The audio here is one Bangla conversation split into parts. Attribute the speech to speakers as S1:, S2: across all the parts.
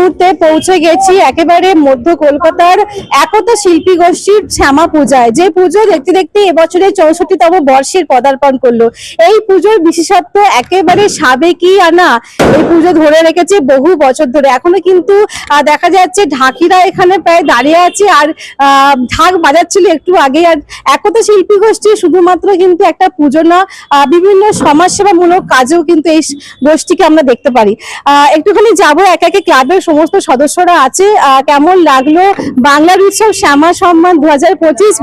S1: মুহূর্তে পৌঁছে গেছি একেবারে মধ্য কলকাতার একতা শিল্পী গোষ্ঠীর শ্যামা পূজায়। যে পুজো দেখতে দেখতে এবছরে চৌষট্টিতম বর্ষের পদার্পণ করল। এই পুজোর বিশেষত্ব একেবারে সাবেকি আনা। এই পুজো ধরে রেখেছে বহু বছর ধরে। এখনও কিন্তু দেখা যাচ্ছে ঢাকিরা এখানে প্রায় দাঁড়িয়ে আছে। আর ঢাক বাজাচ্ছিল একটু আগে আর একতা শিল্পী গোষ্ঠী শুধুমাত্র কিন্তু একটা পুজো না বিভিন্ন সমাজসেবামূলক কাজেও কিন্তু এই গোষ্ঠীকে আমরা দেখতে পারি। আহ, একটুখানি যাব এক একে ক্লাবের সমস্ত সদস্যরা আছে। কেমন লাগল? বাংলার উৎসব শ্যামা সম্মান দু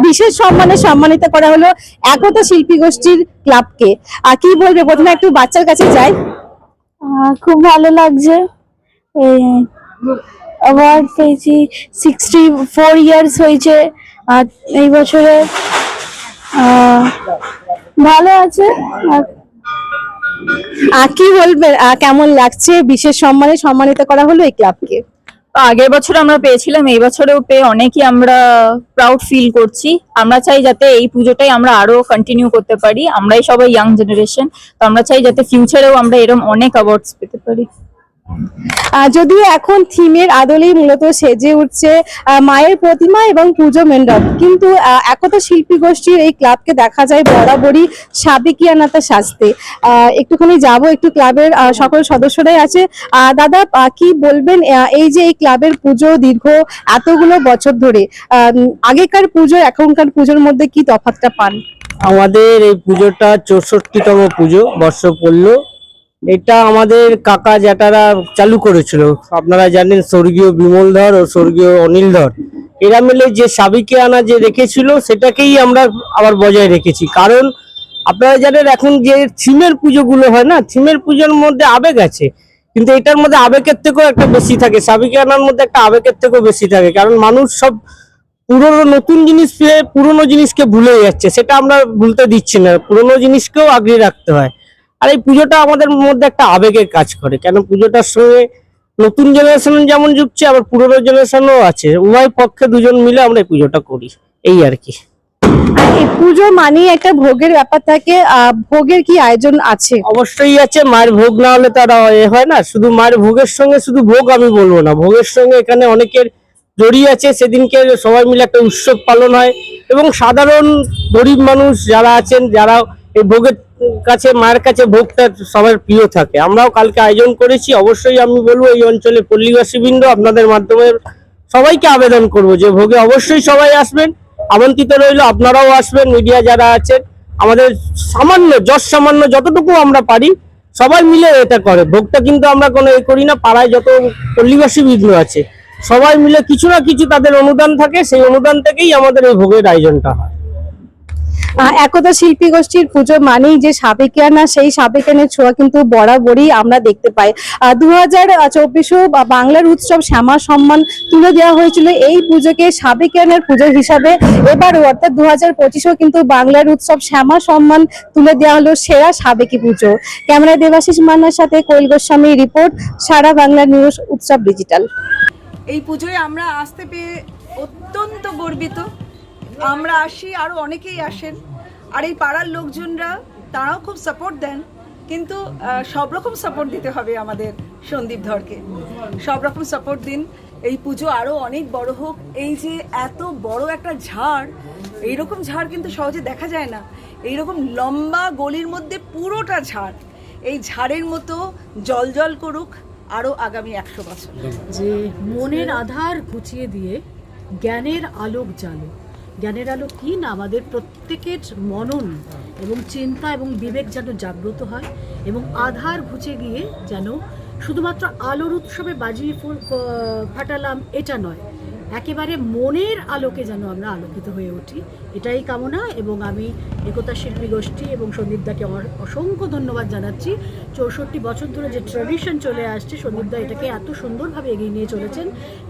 S1: বিশেষ সম্মানে সম্মানিত করা হলো একতা শিল্পী গোষ্ঠীর ক্লাবকে। আর কি বলবে? প্রথমে একটু বাচ্চার কাছে যাই।
S2: খুব ভালো লাগছে। অ্যাওয়ার্ড পেয়েছি। সিক্সটি ফোর ইয়ার্স হয়েছে আর এই বছরে। ভালো আছে। আর
S1: কি বলবেন? কেমন লাগছে? বিশেষ সম্মানে সম্মানিত করা হলো এই ক্লাবকে।
S3: আগের বছর আমরা পেয়েছিলাম, এই বছরেও পেয়ে অনেকই আমরা প্রাউড ফিল করছি। আমরা চাই যাতে এই পুজোটাই আমরা আরও কন্টিনিউ করতে পারি। আমরাই সবাই ইয়াং জেনারেশন তো আমরা চাই যাতে ফিউচারেও আমরা এরকম অনেক অ্যাওয়ার্ডস পেতে পারি।
S1: যদিও এখন থিমের আদলেই মূলত সেজে উঠছে মায়ের প্রতিমা এবং পুজো মণ্ডপ। কিন্তু একতা শিল্পী গোষ্ঠীর এই ক্লাবকে দেখা যায় বরাবরই সাবেকিয়ানাতা সাজতে একটুখানি যাব, একটু ক্লাবের সকল সদস্যরাই আছে। দাদা কি বলবেন এই যে এই ক্লাবের পুজো দীর্ঘ এতগুলো বছর ধরে আগেকার পুজো, এখনকার পুজোর মধ্যে কি তফাৎটা পান?
S4: আমাদের এই পুজোটা চৌষট্টিতম পুজো, বর্ষ পড়ল। এটা আমাদের কাকা জ্যাঠারা চালু করেছিল। আপনারা জানেন স্বর্গীয় বিমল ধর ও স্বর্গীয় অনিল ধর। এরা মিলে যে সাবিকে আনা যে রেখেছিল, সেটাকেই আমরা আবার বজায় রেখেছি। কারণ আপনারা জানেন এখন যে থিমের পুজোগুলো হয় না, থিমের পুজোর মধ্যে আবেগ আছে। কিন্তু এটার মধ্যে আবেগের থেকেও একটা বেশি থাকে, সাবিকে আনার মধ্যে একটা আবেগের থেকেও বেশি থাকে। কারণ মানুষ সব পুরনো নতুন জিনিস পেয়ে পুরনো জিনিসকে ভুলে যাচ্ছে, সেটা আমরা ভুলতে দিচ্ছি না। পুরনো জিনিসকেও আগিয়ে রাখতে হয়। আর এই পুজোটা আমাদের মধ্যে একটা আবেগের কাজ করে কেন পুজোটার সঙ্গে নতুন জেনারেশন যেমন যুগছে আবার পুরনো জেনারেশনও আছে উভয় পক্ষে দুজন মিলে আমরা এই পুজোটা করি এই আর কি।
S1: এই পুজো মানেই একটা ভোগের ব্যাপার থাকে ভোগের কি আয়োজন আছে?
S4: অবশ্যই আছে মায়ের ভোগ না হলে তার এ হয় না শুধু মায়ের ভোগের সঙ্গে শুধু ভোগ আমি বলব না ভোগের সঙ্গে এখানে অনেকের জড়িয়ে আছে সেদিনকে সবাই মিলে একটা উৎসব পালন হয় এবং সাধারণ গরিব মানুষ যারা আছেন যারা এই ভোগের কাছে, মায়ের কাছে ভোগটা সবার প্রিয় থাকে। আমরাও কালকে আয়োজন করেছি, অবশ্যই আমি বলব এই অঞ্চলে পল্লীবাসী বৃন্দ আপনাদের মাধ্যমে সবাইকে আবেদন করব যে ভোগে অবশ্যই সবাই আসবেন। আমন্ত্রিত রইল, আপনারাও আসবেন মিডিয়া যারা আছেন, আমাদের সামান্য, যশ সামান্য যতটুকু আমরা পারি, সবাই মিলে এটা করে। ভোগটা কিন্তু আমরা কোনো এ করি না, পাড়ায় যত পল্লীবাসী বিঘ্ন আছে, সবাই মিলে কিছু না কিছু তাদের অনুদান থাকে, সেই অনুদান থেকেই আমাদের এই ভোগের আয়োজনটা হয়।
S1: একতা শিল্পী গোষ্ঠীর পুজো মানেই যে সাবেকিয়ানা সেই সাবেকিয়ানের ছোঁয়া কিন্তু বরাবরই আমরা দেখতে পাই। দু হাজার চব্বিশেও বাংলার উৎসব শ্যামা সম্মান তুলে দেওয়া হয়েছিল। এই পুজোকে সাবেকিয়ানের পুজো হিসাবে এবারও অর্থাৎ দু হাজার পঁচিশেও কিন্তু বাংলার উৎসব শ্যামা সম্মান তুলে দেওয়া হলো সেরা সাবেকি পুজো। ক্যামেরায় দেবাশিস মান্নার সাথে Koel Goswami report, Sara Bangla news, Utsab digital.
S5: এই পুজোয় আমরা আসতে পেয়ে অত্যন্ত গর্বিত। আমরা আসি আরও অনেকেই আসেন। আর এই পাড়ার লোকজনরা, তারাও খুব সাপোর্ট দেন। কিন্তু সব রকম সাপোর্ট দিতে হবে আমাদের সন্দীপ ধরকে। সব রকম সাপোর্ট দিন। এই পুজো আরও অনেক বড় হোক। এই যে এত বড় একটা ঝাড়, এইরকম ঝাড় কিন্তু সহজে দেখা যায় না। এইরকম লম্বা গলির মধ্যে পুরোটা ঝাড়। এই ঝাড়ের মতো জল জল করুক আরও আগামী একশো বছর।
S6: যে মনের আধার ঘুচিয়ে দিয়ে জ্ঞানের আলোক জ্বালো। জ্ঞানের আলো কি না আমাদের প্রত্যেকের মনন এবং চিন্তা এবং বিবেক যেন জাগ্রত হয় এবং আধার ঘুচে গিয়ে যেন শুধুমাত্র আলোর উৎসবে বাজিয়ে ফুল ফাটালাম, এটা নয়। একেবারে মনের আলোকে যেন আমরা আলোকিত হয়ে উঠি। এটাই কামনা এবং আমি একতা শিল্পী গোষ্ঠী এবং সন্দীপদাকে অসংখ্য ধন্যবাদ জানাচ্ছি। চৌষট্টি বছর ধরে যে ট্র্যাডিশন চলে আসছে, সন্দীপদা এটাকে এত সুন্দরভাবে এগিয়ে নিয়ে চলেছেন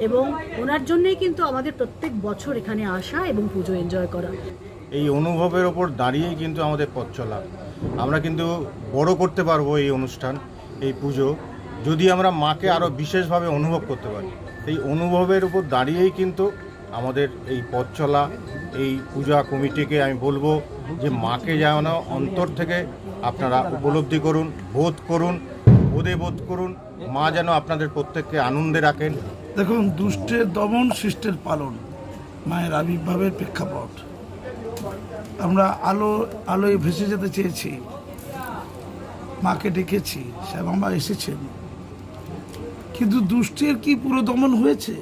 S6: এবং ওনার জন্যই কিন্তু আমাদের প্রত্যেক বছর এখানে আসা এবং পুজো এনজয় করা।
S7: এই অনুভবের ওপর দাঁড়িয়েই কিন্তু আমাদের পথ চলা। আমরা কিন্তু বড় করতে পারব এই অনুষ্ঠান, এই পুজো, যদি আমরা মাকে আরও বিশেষভাবে অনুভব করতে পারি। এই অনুভবের উপর দাঁড়িয়েই কিন্তু আমাদের এই পথ চলা, এই পূজা কমিটিকে আমি বলব যে মাকে যেন অন্তর থেকে আপনারা উপলব্ধি করুন, বোধ করুন, বোধে বোধ করুন, মা যেন আপনাদের প্রত্যেককে আনন্দে রাখেন।
S8: দেখুন, দুষ্টের দমন সৃষ্টের পালন, মায়ের আবির্ভাবের প্রেক্ষাপট। আমরা আলো, আলোয় ভেসে যেতে চেয়েছি। মাকে ডেকেছি, শ্যামামা এসেছেন। কিন্তু দুষ্টের কি পুরো দমন হয়েছে?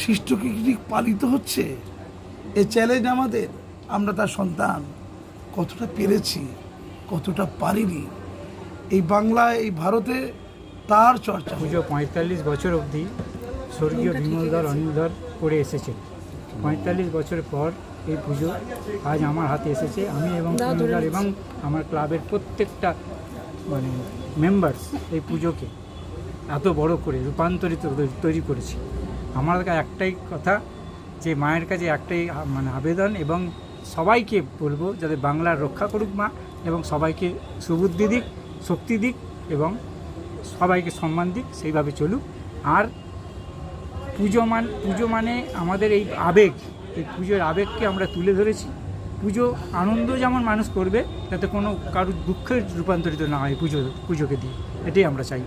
S8: শিষ্ট কি পালিত হচ্ছে? এ চ্যালেঞ্জ আমাদের। আমরা তার সন্তান। কতটা পেরেছি কতটা পারিনি। এই বাংলায় এই ভারতে তার চর্চা
S9: পুজো পঁয়তাল্লিশ বছর অবধি স্বর্গীয় বিমলধর অনিলধর করে এসেছেন। পঁয়তাল্লিশ বছর পর এই পুজো আজ আমার হাতে এসেছে। আমি এবং অনিলধর এবং আমার ক্লাবের প্রত্যেকটা মানে মেম্বার্স এই পুজোকে। এত বড় করে রূপান্তরিত তৈরি করেছি। আমার একটাই কথা যে মায়ের কাছে একটাই মানে আবেদন এবং সবাইকে বলব যাতে বাংলার রক্ষা করুক মা এবং সবাইকে সুবুদ্ধি দিক, শক্তি দিক এবং সবাইকে সম্মান দিক, সেইভাবে চলুক। আর পুজো মান, পুজো মানে আমাদের এই আবেগ, এই পুজোর আবেগকে আমরা তুলে ধরেছি। পুজো আনন্দ যেমন মানুষ করবে যাতে কোনো কারুর দুঃখের রূপান্তরিত না হয় পুজো, পুজোকে দিয়ে। এটাই আমরা চাই।